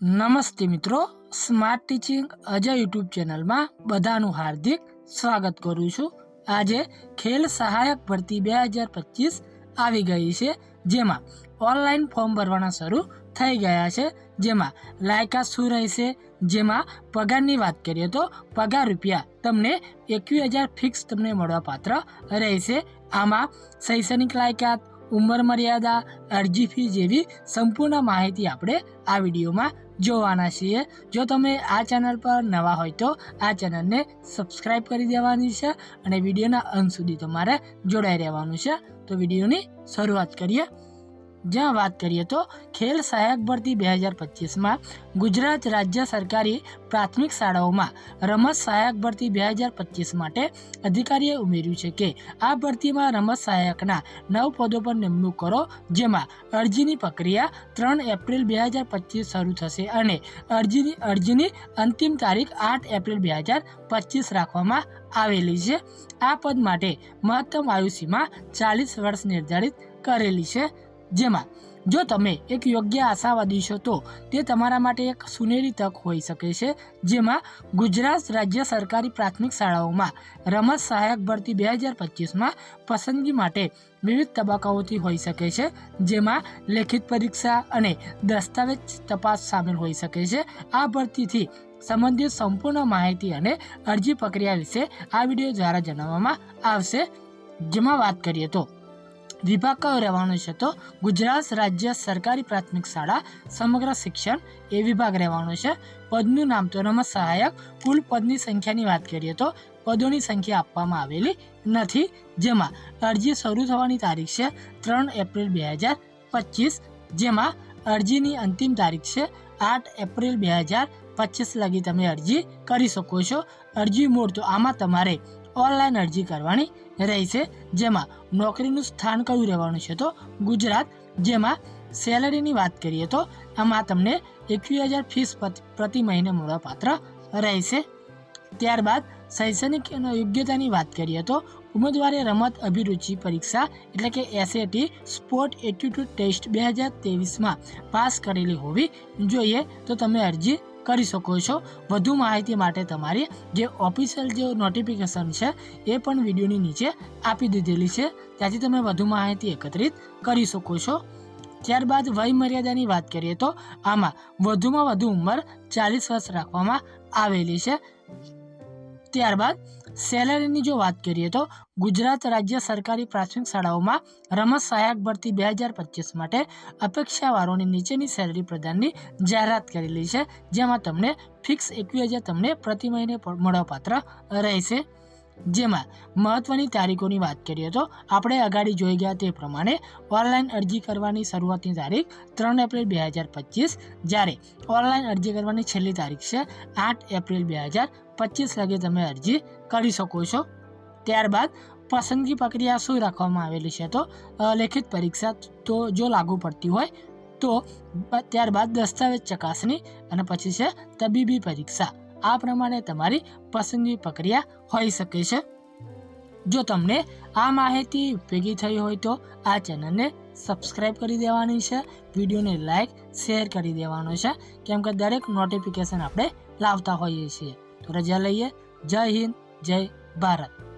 નમસ્તે મિત્રો smart teaching Ajay YouTube ચેનલમાં બધાનું હાર્દિક સ્વાગત કરું છું. આજે ખેલ સહાયક ભરતી બે હજાર પચીસ આવી ગઈ છે, જેમાં ઓનલાઈન ફોર્મ ભરવાના શરૂ થઈ ગયા છે. જેમાં લાયકાત શું રહેશે, જેમાં પગારની વાત કરીએ તો પગાર રૂપિયા તમને એકવીસ હજાર ફિક્સ તમને મળવા પાત્ર રહેશે. આમાં શૈક્ષણિક લાયકાત ઉંમર મર્યાદા, અરજી ફી જેવી સંપૂર્ણ માહિતી આપણે આ વિડીયોમાં જોવાના છીએ. જો તમે આ ચેનલ પર નવા હોય તો આ ચેનલને સબસ્ક્રાઈબ કરી દેવાની છે અને વિડીયોના અંત સુધી તમારે જોડાઈ રહેવાનું છે. તો વિડીયોની શરૂઆત કરીએ. જ્યાં વાત કરીએ તો ખેલ સહાયક ભરતી બે હજાર પચીસમાં ગુજરાત રાજ્ય સરકારી પ્રાથમિક શાળાઓમાં રમત સહાયક ભરતી બે હજાર પચીસ માટે અધિકારીએ ઉમેર્યું છે કે આ ભરતીમાં રમત સહાયકના નવ પદો પર નિમણૂક કરો, જેમાં અરજીની પ્રક્રિયા ત્રણ એપ્રિલ બે હજાર પચીસ શરૂ થશે અને અરજીની અરજીની અંતિમ તારીખ આઠ એપ્રિલ બે હજાર પચીસ રાખવામાં આવેલી છે. આ પદ માટે મહત્તમ આયુસીમા ચાલીસ વર્ષ નિર્ધારિત કરેલી છે. જેમાં જો તમે એક યોગ્ય આશાવાદી છો તો તે તમારા માટે એક સુનેરી તક હોઈ શકે છે, જેમાં ગુજરાત રાજ્ય સરકારી પ્રાથમિક શાળાઓમાં રમત સહાયક ભરતી બે હજાર પચીસમાં પસંદગી માટે વિવિધ તબક્કાઓથી હોઈ શકે છે, જેમાં લેખિત પરીક્ષા અને દસ્તાવેજ તપાસ સામેલ હોઈ શકે છે. આ ભરતીથી સંબંધિત સંપૂર્ણ માહિતી અને અરજી પ્રક્રિયા વિશે આ વીડિયો દ્વારા જણાવવામાં આવશે. જેમાં વાત કરીએ તો વિભાગ રહેવાનો છે તો ગુજરાત રાજ્ય સરકારી પ્રાથમિક શાળા, સમગ્ર શિક્ષણ એ વિભાગ રહેવાનો છે. પદનું નામ તો રમત સહાયક, કુલ પદની સંખ્યાની વાત કરીએ તો પદોની સંખ્યા આપવામાં આવેલી નથી. જેમાં અરજી શરૂ થવાની તારીખ છે ત્રણ એપ્રિલ બે હજાર પચીસ, જેમાં અરજીની અંતિમ તારીખ છે આઠ એપ્રિલ બે હજાર પચીસ. લગી તમે અરજી કરી શકો છો. અરજી મોડ તો આમાં તમારે ઓનલાઈન અરજી કરવાની રહેશે. જેમાં નોકરીનું સ્થાન કયું રહેવાનું છે તો ગુજરાત. જેમાં સેલરીની વાત કરીએ તો આમાં તમને એકવીસ હજાર ફીસ પ્રતિ મહિને મળવાપાત્ર રહેશે. ત્યારબાદ શૈક્ષણિક યોગ્યતાની વાત કરીએ તો ઉમેદવારે રમત અભિરુચિ પરીક્ષા એટલે કે એસએટી સ્પોર્ટ એટ્યુટ્યુડ ટેસ્ટ બે હજાર ત્રેવીસમાં પાસ કરેલી હોવી જોઈએ. તો તમે અરજી કરી શકો છો. વધુ માહિતી માટે તમારી જે ઓફિશિયલ જે નોટિફિકેશન છે, એ પણ વિડીયોની નીચે આપી દીધેલી છે. ત્યાંથી તમે વધુ માહિતી એકત્રિત કરી શકો છો. ત્યારબાદ વય મર્યાદાની વાત કરીએ તો આમાં વધુમાં વધુ ઉંમર ચાલીસ વર્ષ રાખવામાં આવેલી છે. ત્યારબાદ સેલરીની જો વાત કરીએ તો ગુજરાત રાજ્ય સરકારી પ્રાથમિક શાળાઓમાં રમત સહાયક ભરતી બે હજાર પચીસ માટે અપેક્ષાવાળોની નીચેની સેલરી પ્રદાનની જાહેરાત કરેલી છે, જેમાં તમને ફિક્સ એકવીસ હજાર તમને પ્રતિ મહિને મળવાપાત્ર રહેશે. જેમાં મહત્વની તારીખોની વાત કરીએ તો આપણે અગાડી જોઈ ગયા તે પ્રમાણે ઓનલાઈન અરજી કરવાની શરૂઆતની તારીખ ત્રણ એપ્રિલ બે હજાર પચીસ, જ્યારે ઓનલાઈન અરજી કરવાની છેલ્લી તારીખ છે આઠ એપ્રિલ બે હજાર પચીસ લગે તમે અરજી કરી શકો છો. ત્યારબાદ પસંદગી પ્રક્રિયા શું રાખવામાં આવેલી છે તો લેખિત પરીક્ષા તો જો લાગુ પડતી હોય તો ત્યારબાદ દસ્તાવેજ ચકાસણી અને પછી છે તબીબી પરીક્ષા. આ પ્રમાણે તમારી પસંદગી પ્રક્રિયા હોઈ શકે છે. જો તમને આ માહિતી ઉપયોગી થઈ હોય તો આ ચેનલને સબસ્ક્રાઈબ કરી દેવાની છે. વિડીયોને લાઈક શેર કરી દેવાનો છે. કેમ કે દરેક નોટિફિકેશન આપણે લાવતા હોઈએ છીએ. તો રજા લઈએ. જય હિન્દ, જય ભારત.